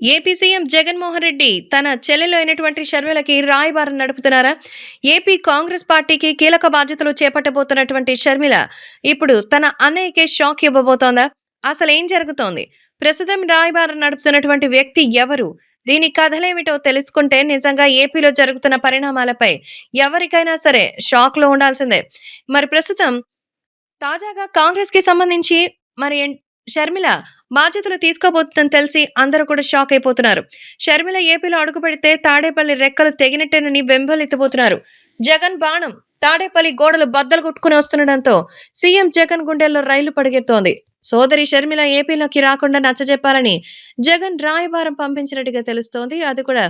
AP CM Jaganmohan Reddy తన చెల్లెలు అయినటువంటి షర్మిలకి రాయబారం నడుపుతున్నారా? ఏపీ కాంగ్రెస్ పార్టీకి కీలక బాధ్యతలు చేపట్టబోతున్నటువంటి షర్మిల ఇప్పుడు తన అన్నయ్యకే షాక్ ఇవ్వబోతోందా? అసలు ఏం జరుగుతోంది? ప్రస్తుతం రాయబారం నడుపుతున్నటువంటి వ్యక్తి ఎవరు? దీని కథలేమిటో తెలుసుకుంటే నిజంగా ఏపీలో జరుగుతున్న పరిణామాలపై ఎవరికైనా సరే షాక్లో ఉండాల్సిందే. మరి ప్రస్తుతం తాజాగా కాంగ్రెస్కి సంబంధించి మరి షర్మిల బాధ్యతలు తీసుకోబోతుందని తెలిసి అందరూ కూడా షాక్ అయిపోతున్నారు. షర్మిల ఏపీలో అడుగు పెడితే తాడేపల్లి రెక్కలు తెగినట్టేనని వెంబలెత్తిపోతున్నారు. జగన్ బాణం తాడేపల్లి గోడలు బద్దలు కొట్టుకుని వస్తుండడంతో సీఎం జగన్ గుండెల్లో రైలు పడగెత్తోంది సోదరి షర్మిల ఏపీలోకి రాకుండా నచ్చజెప్పాలని జగన్ రాయబారం పంపించినట్టుగా తెలుస్తోంది. అది కూడా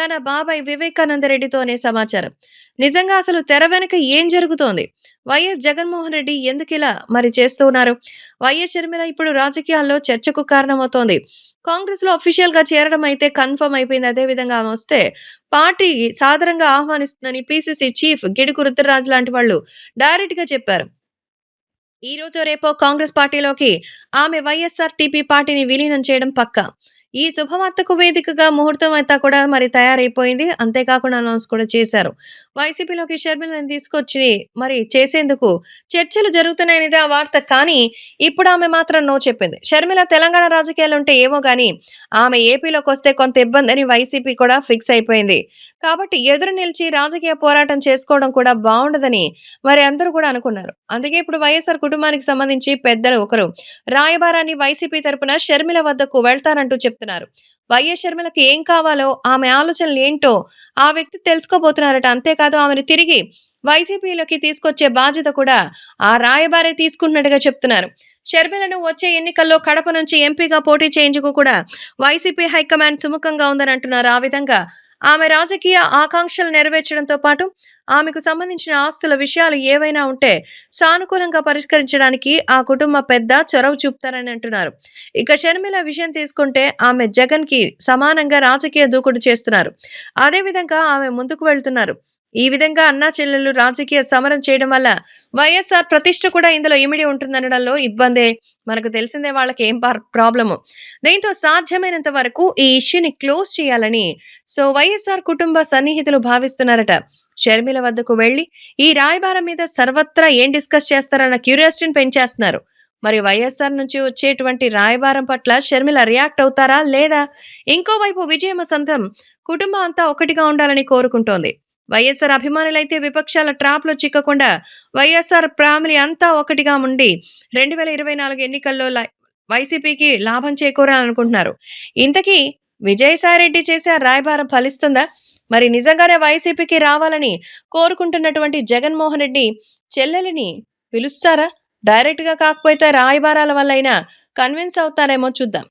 తన బాబాయ్ వివేకానంద రెడ్డితోనే సమాచారం. నిజంగా అసలు తెర వెనక ఏం జరుగుతోంది? వైఎస్ జగన్మోహన్ రెడ్డి ఎందుకు ఇలా మరి చేస్తూ ఉన్నారు? వైఎస్ షర్మిల ఇప్పుడు రాజకీయాల్లో చర్చకు కారణమవుతోంది. కాంగ్రెస్లో అఫీషియల్గా చేరడం అయితే కన్ఫర్మ్ అయిపోయింది. అదే విధంగా ఆమె వస్తే పార్టీ సాధారణంగా ఆహ్వానిస్తుందని పిసిసి చీఫ్ గిడుకు రుద్రరాజు లాంటి వాళ్ళు డైరెక్ట్గా చెప్పారు. ఈ రోజు రేపో కాంగ్రెస్ పార్టీలోకి ఆమె వైఎస్ఆర్ టీపీ పార్టీని విలీనం చేయడం పక్కా. ఈ శుభవార్తకు వేదికగా ముహూర్తం అంతా కూడా మరి తయారైపోయింది. అంతేకాకుండా అనౌన్స్ కూడా చేశారు. వైసీపీలోకి షర్మిలను తీసుకొచ్చి మరి చేసేందుకు చర్చలు జరుగుతున్నాయనేది ఆ వార్త. కానీ ఇప్పుడు ఆమె మాత్రం నో చెప్పింది. షర్మిల తెలంగాణ రాజకీయాలు ఉంటే ఏమో కానీ ఆమె ఏపీలోకి వస్తే కొంత ఇబ్బంది అని వైసీపీ కూడా ఫిక్స్ అయిపోయింది. కాబట్టి ఎదురు నిలిచి రాజకీయ పోరాటం చేసుకోవడం కూడా బాగుండదని మరి అందరూ కూడా అనుకున్నారు. అందుకే ఇప్పుడు వైఎస్ఆర్ కుటుంబానికి సంబంధించి పెద్దలు ఒకరు రాయబారాన్ని వైసీపీ తరపున షర్మిల వద్దకు వెళ్తారంటూ చెప్తున్నారు. వైఎస్ షర్మిలకు ఏం కావాలో ఆమె ఆలోచనలు ఏంటో ఆ వ్యక్తి తెలుసుకోబోతున్నారట. అంతేకాదు ఆమెను తిరిగి వైసీపీలోకి తీసుకొచ్చే బాధ్యత కూడా ఆ రాయబారే తీసుకున్నట్టుగా చెప్తున్నారు. షర్మిలను వచ్చే ఎన్నికల్లో కడప నుంచి ఎంపీగా పోటీ చేయించుకు కూడా వైసీపీ హైకమాండ్ సుముఖంగా ఉందని అంటున్నారు. ఆ విధంగా ఆమె రాజకీయ ఆకాంక్షలు నెరవేర్చడంతో పాటు ఆమెకు సంబంధించిన ఆస్తుల విషయాలు ఏవైనా ఉంటే సానుకూలంగా పరిష్కరించడానికి ఆ కుటుంబ పెద్ద చొరవ చూపుతారని అంటున్నారు. ఇక షర్మిల విషయం తీసుకుంటే ఆమె జగన్కి సమానంగా రాజకీయ దూకుడు చేస్తున్నారు. అదేవిధంగా ఆమె ముందుకు వెళ్తున్నారు. ఈ విధంగా అన్నా చెల్లెలు రాజకీయ సమరం చేయడం వల్ల వైఎస్ఆర్ ప్రతిష్ట కూడా ఇందులో ఇమిడి ఉంటుందనడంలో ఇబ్బందే. మనకు తెలిసిందే వాళ్ళకి ఏం ప్రాబ్లము. దీంతో సాధ్యమైనంత వరకు ఈ ఇష్యూని క్లోజ్ చేయాలని సో వైఎస్ఆర్ కుటుంబ సన్నిహితులు భావిస్తున్నారట. షర్మిల వద్దకు వెళ్ళి ఈ రాయబారం మీద సర్వత్రా ఏం డిస్కస్ చేస్తారన్న క్యూరియాసిటీని పెంచేస్తున్నారు. మరి వైఎస్ఆర్ నుంచి వచ్చేటువంటి రాయబారం పట్ల షర్మిల రియాక్ట్ అవుతారా లేదా? ఇంకోవైపు విజయమ సొంతం కుటుంబం అంతా ఒకటిగా ఉండాలని కోరుకుంటోంది. వైఎస్ఆర్ అభిమానులైతే విపక్షాల ట్రాప్లో చిక్కకుండా వైఎస్ఆర్ ఫ్యామిలీ అంతా ఒకటిగా ఉండి రెండు వేల ఇరవై నాలుగు ఎన్నికల్లో వైసీపీకి లాభం చేకూరాలనుకుంటున్నారు. ఇంతకీ విజయసాయిరెడ్డి చేసే ఆ రాయబారం ఫలిస్తుందా? మరి నిజంగానే వైసీపీకి రావాలని కోరుకుంటున్నటువంటి జగన్మోహన్ రెడ్డి చెల్లెలిని పిలుస్తారా? డైరెక్ట్గా కాకపోతే రాయబారాల వల్ల అయినా కన్విన్స్ అవుతారేమో చూద్దాం.